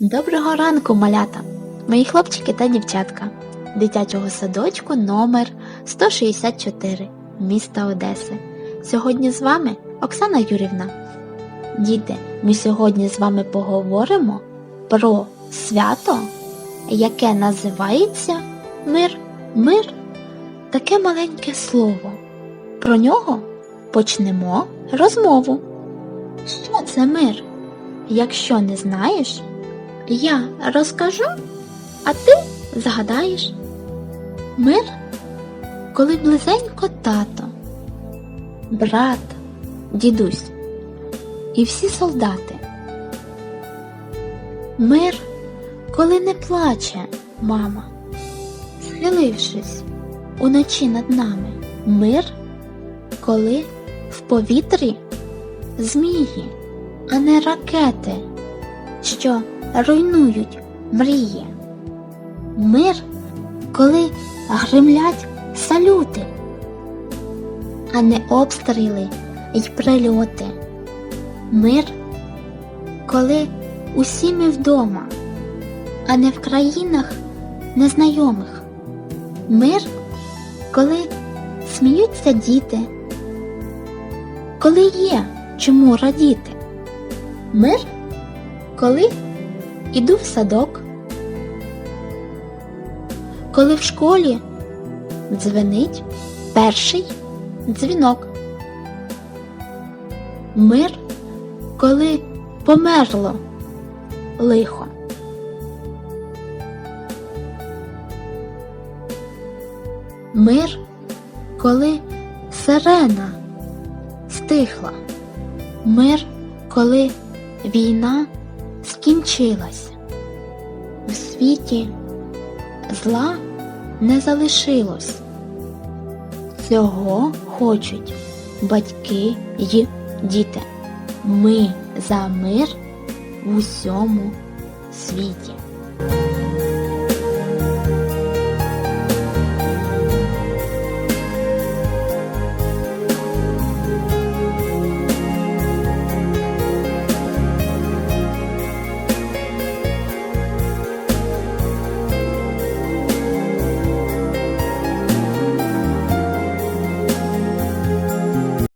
Доброго ранку, малята, мої хлопчики та дівчатка, дитячого садочку номер 164 міста Одеси. Сьогодні з вами Оксана Юрівна. Діти, ми сьогодні з вами поговоримо про свято, яке називається Мир. Мир таке маленьке слово. Про нього почнемо розмову. Що це мир? Якщо не знаєш, я розкажу, а ти згадаєш. Мир, коли близенько тато, брат, дідусь і всі солдати. Мир, коли не плаче мама, схилившись уночі над нами. Мир, коли в повітрі змії, а не ракети, що руйнують мрії. Мир, коли гримлять салюти, а не обстріли й прильоти. Мир, коли усі ми вдома, а не в країнах незнайомих. Мир, коли сміються діти, коли є чому радіти. Мир, коли іду в садок, коли в школі дзвенить перший дзвінок. Мир, коли померло лихо. Мир, коли сирена стихла. Мир, коли війна скінчилась. В світі зла не залишилось. Цього хочуть батьки й діти. Ми за мир в усьому світі.